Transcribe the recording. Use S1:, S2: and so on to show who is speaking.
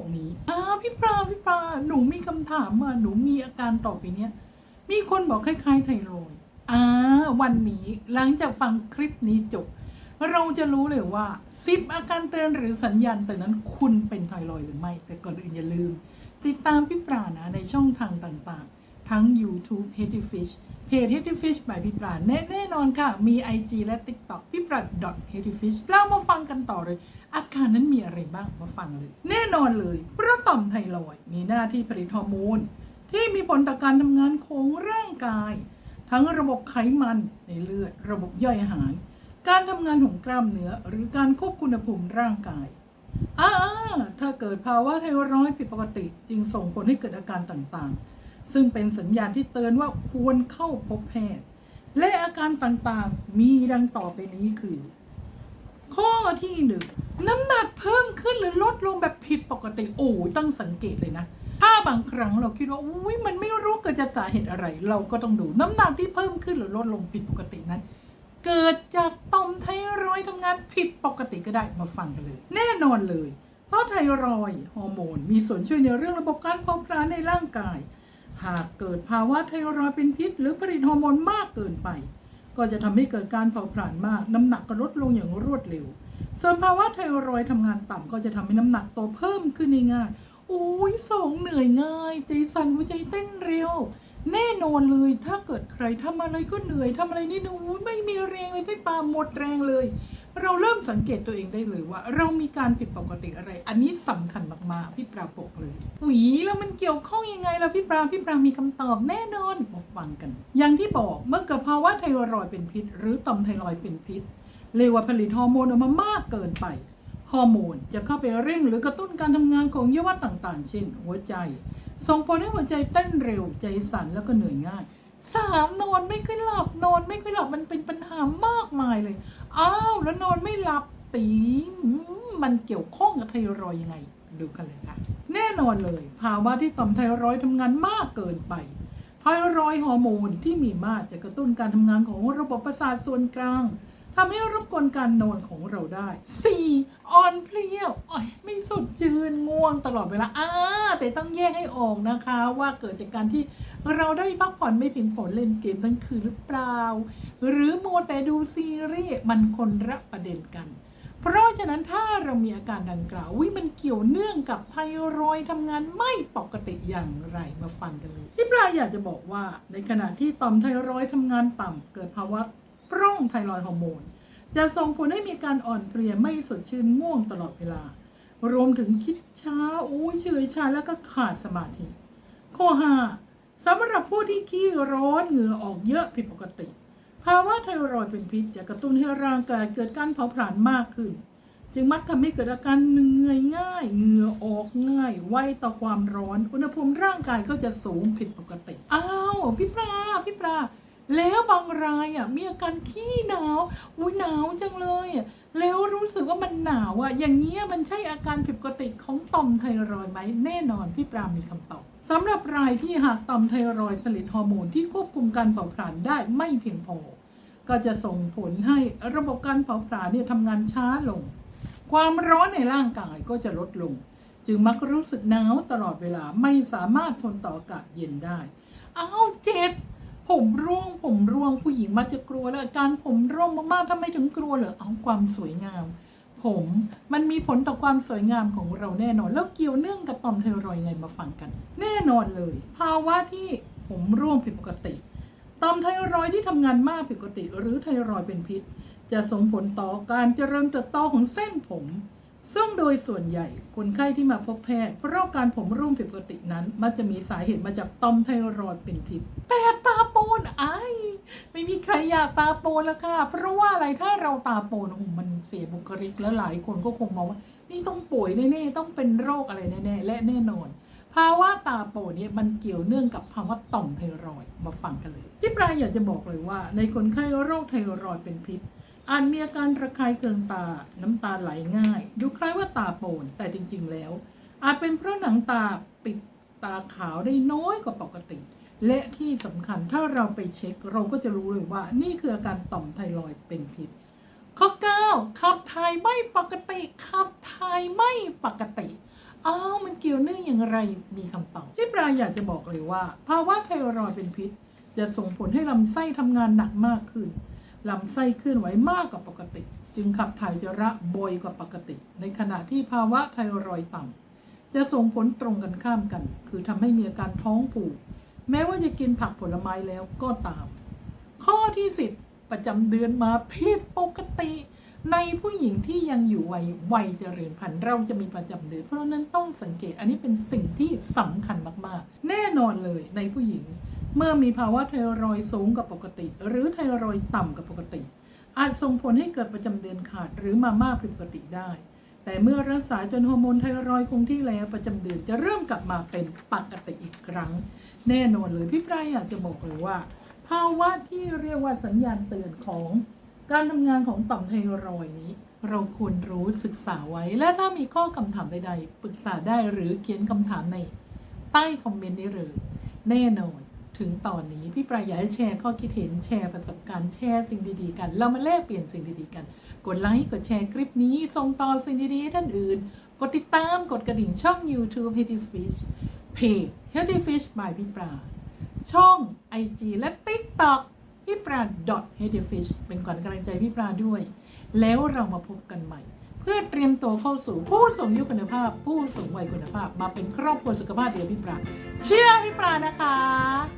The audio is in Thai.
S1: 16นี้อ้าวพี่ปลาพี่ปลาหนูมีคำถามอะหนูมีอาการต่อไปเนี้ยมีคนบอกคล้ายๆไทรอย์อ่าวันนี้หลังจากฟังคลิปนี้จบ เราจะรู้เลยว่าสิบอาการเตือนหรือสัญญาณแต่นั้นคุณเป็นไทรอย์หรือไม่ แต่ก่อนอื่นอย่าลืม ติดตามพี่ปรานะในช่องทางต่างๆ ทั้ง YouTube h e a d y Fish เพจ h e a d y Fish by พี่ปราแน่แน่นอนค่ะ มี IG และ TikTok พี่ปรา h e a d y Fish เรามาฟังกันต่อเลย อาการนั้นมีอะไรบ้างมาฟังเลย แน่นอนเลยเพราะต่อมไทรอยมีหน้าที่ผลิตฮอร์โมนที่มีผลต่อการทำงานของร่างกาย ทั้งระบบไขมันในเลือด ระบบย่อยอาหาร การทำงานของกล้ามเนื้อ หรือการควบคุมอุณหภูมิร่างกายอ่าถ้าเกิดภาวะไทรอยด์ผิดปกติ จึงส่งผลให้เกิดอาการต่างๆ ซึ่งเป็นสัญญาณที่เตือนว่าควรเข้าพบแพทย์ และอาการต่างๆ มีดังต่อไปนี้คือ ข้อที่หนึ่งน้ำหนักเพิ่มขึ้นหรือลดลงแบบผิดปกติโอ้ยต้องสังเกตเลยนะ ถ้าบางครั้งเราคิดว่าอุ้ยมันไม่รู้เกิดจากสาเหตุอะไร เราก็ต้องดูน้ำหนักที่เพิ่มขึ้นหรือลดลงผิดปกตินั้นเกิดจากต่อมไทรอยทำงานผิดปกติก็ได้มาฟังกันเลย แน่นอนเลย เพราะไทรอยฮอร์โมน มีส่วนช่วยในเรื่องระบบการเผาผลาญในร่างกาย หากเกิดภาวะไทรอยด์เป็นพิษ หรือผลิตฮอร์โมนมากเกินไป ก็จะทำให้เกิดการเผาผลาญมาก น้ำหนักก็ลดลงอย่างรวดเร็ว ส่วนภาวะไทรอยด์ทำงานต่ำก็จะทำให้น้ำหนักโตเพิ่มขึ้นง่ายโอ้ยสองเหนื่อยง่าย ใจสั่นหัวใจเต้นเร็ว แน่นอนเลยถ้าเกิดใครทำอะไรก็เหนื่อยทำอะไรนี่ดูไม่มีแรงเลยพี่ปาหมดแรงเลย เราเริ่มสังเกตตัวเองได้เลยว่า เรามีการผิดปกติอะไร อันนี้สำคัญมากๆพี่ปราบอกเลยหวีแล้วมันเกี่ยวข้องยังไงล่ะพี่ปราพี่ปรามีคำตอบแน่นอนมาฟังกัน อย่างที่บอกเมื่อเกิดภาวะไทรอยเป็นพิษ หรือต่อมไทรอยเป็นพิษเรียกว่าผลิตฮอร์โมนออกมามากเกินไปฮอร์โมนจะเข้าไปเร่งหรือกระตุ้นการทำงานของเยาวัตต่างๆ เช่น หัวใจ ส่งผลให้หัวใจเต้นเร็วใจสั่นแล้วก็เหนื่อยง่าย สามนอนไม่ค่อยหลับนอนไม่ค่อยหลับมันเป็นปัญหามากมายเลยอ้าวแล้วนอนไม่หลับตีมันเกี่ยวข้องกับไทรอยยังไง ดูกันเลยค่ะ แน่นอนเลยภาวะที่ต่อมไทรอยทำงานมากเกินไปไทรอยฮอร์โมนที่มีมากจะกระตุ้นการทำงานของระบบประสาทส่วนกลางทำให้รบกวนการนอนของเราได้ 4. อ่อนเพลียโอ้ย สดชื่นง่วงตลอดเวลาอ่าแต่ต้องแยกให้ออกนะคะ ว่าเกิดจากการที่เราได้พักผ่อนไม่เพียงพอเล่นเกมทั้งคืนหรือเปล่า หรือมัวแต่ดูซีรีส์มันคนละประเด็นกัน เพราะฉะนั้นถ้าเรามีอาการดังกล่าววิมันเกี่ยวเนื่องกับไทรอยทำงานไม่ปกติอย่างไรมาฟังกันเลยพี่ปลาอยากจะบอกว่าในขณะที่ต่อมไทรอยทำงานต่ำเกิดภาวะพร่องไทรอยฮอร์โมนจะส่งผลให้มีการอ่อนเพลียไม่สดชื่นง่วงตลอดเวลา รวมถึงคิดช้าโอ้ยเฉยชาแล้วก็ขาดสมาธิ ข้อ5สำหรับผู้ที่ขี้ร้อนเหงื่อออกเยอะผิดปกติ ภาวะไทรอยด์เป็นพิษจะกระตุ้นให้ร่างกายเกิดการเผาผลาญมากขึ้น จึงมักทำให้เกิดอาการเหนื่อยง่ายเหงื่อออกง่ายไวต่อความร้อน อุณหภูมิร่างกายก็จะสูงผิดปกติอ้าวพี่ปลาพี่ปลาแล้วบางรายอะมีอาการขี้หนาวอุ้ยหนาวจังเลยอะ แล้วรู้สึกว่ามันหนาวอะอย่างเงี้มันใช่อาการผิดปกติของต่อมไทรอยไหม แน่นอนพี่ปรามีคำตอบสำหรับรายที่หากต่อมไทรอยผลิตฮอร์โมนที่ควบคุมการเผาผลาญได้ไม่เพียงพอ ก็จะส่งผลให้ระบบการเผาผลาญเนี่ยทำงานช้าลง ความร้อนในร่างกายก็จะลดลง จึงมักรู้สึกหนาวตลอดเวลาไม่สามารถทนต่ออากาศเย็นได้อ้าวเจ็ด ผมร่วงผมร่วงผู้หญิงมักจะกลัวแล้วอาการผมร่วงมากๆทำไมถึงกลัวเหรอเอาความสวยงาม ผมมันมีผลต่อความสวยงามของเราแน่นอน แล้วเกี่ยวเนื่องกับต่อมไทรอยไงมาฟังกัน แน่นอนเลย ภาวะที่ผมร่วงผิดปกติต่อมไทรอยที่ทำงานมากผิดปกติ หรือไทรอยเป็นพิษ จะส่งผลต่อการเจริญเติบโตของเส้นผม ซึ่งโดยส่วนใหญ่คนไข้ที่มาพบแพทย์เพราะการผมร่วงผิดปกตินั้น มักจะมีสาเหตุมาจากต่อมไทรอยเป็นพิษแต่ตาโปนไอ้ไม่มีใครอยากตาโปนแล้วค่ะ เพราะว่าอะไรถ้าเราตาโปนโอ้โหมันเสียบุคลิกแล้วหลายคนก็คงมองว่า นี่ต้องป่วยแน่ๆต้องเป็นโรคอะไรแน่ๆและแน่นอนภาวะตาโปนเนี่ยมันเกี่ยวเนื่องกับภาวะต่อมไทรอยมาฟังกันเลยพี่ปลายอยากจะบอกเลยว่า ในคนไข้โรคไทรอยเป็นพิษอาจมีอาการระคายเคืองตาน้ำตาไหลง่าย ดูคล้ายว่าตาโปนแต่จริง ๆ แล้ว อาจเป็นเพราะหนังตาปิดตาขาวได้น้อยกว่าปกติ และที่สำคัญถ้าเราไปเช็คเราก็จะรู้เลยว่า นี่คืออาการต่อมไทรอยเป็นพิษ ข้อ 9 ขับถ่ายไม่ปกติ ขับถ่ายไม่ปกติอ้าวมันเกี่ยวเนื่องอย่างไรมีคำตอบพี่ปลาอยากจะบอกเลยว่า ภาวะไทรอยเป็นพิษ จะส่งผลให้ลำไส้ทำงานหนักมากขึ้นลำไส้เคลื่อนไหวมากกว่าปกติ จึงขับถ่ายจจาระบ่อยกว่าปกติ ในขณะที่ภาวะไทรอยต่ำจะส่งผลตรงกันข้ามกัน คือทำให้มีอาการท้องผูก แม้ว่าจะกินผักผลไม้แล้วก็ตาม ข้อที่10ประจำเดือนมาผิดปกติ ในผู้หญิงที่ยังอยู่วัยวัยเจริญพันธุ์เราจะมีประจำเดือน เพราะนั้นต้องสังเกตอันนี้เป็นสิ่งที่สำคัญมากๆ แน่นอนเลยในผู้หญิง เมื่อมีภาวะไทรอยสูงกว่าปกติ หรือไทรอยต่ำกว่าปกติ อาจส่งผลให้เกิดประจำเดือนขาดหรือมามากผิดปกติได้ แต่เมื่อรักษาจนฮอร์โมนไทรอยด์คงที่แล้วประจำเดือนจะเริ่มกลับมาเป็นปกติอีกครั้ง แน่นอนเลยพี่ปรายอยากจะบอกเลยว่า ภาวะที่เรียกว่าสัญญาณเตือนของการทำงานของต่อมไทรอยด์นี้ เราควรรู้ศึกษาไว้ และถ้ามีข้อคำถามใดๆ ปรึกษาได้หรือเขียนคำถามในใต้คอมเมนต์ได้เลยแน่นอน ถึงตอนนี้ พี่ปรายอยากให้แชร์ข้อคิดเห็นแชร์ประสบการณ์แชร์สิ่งดีๆกัน เรามาแลกเปลี่ยนสิ่งดีๆกัน กดไลค์กดแชร์คลิปนี้ส่งต่อสิ่งดีๆท่านอื่น กดติดตามกดกระดิ่งช่อง YouTube Healthy Fish เพจ Healthy Fish by พี่ปราช่อง IG และ TikTok พี่ปรา h e a d y f i s h เป็นขวัญกำลังใจพี่ปราด้วย แล้วเรามาพบกันใหม่เพื่อเตรียมตัวเข้าสู่ผู้สูงอายุคุณภาพ ผู้สูงวัยคุณภาพ มาเป็นครอบครัวสุขภาพเดียวพี่ปราเชื่อพี่ปรานะคะ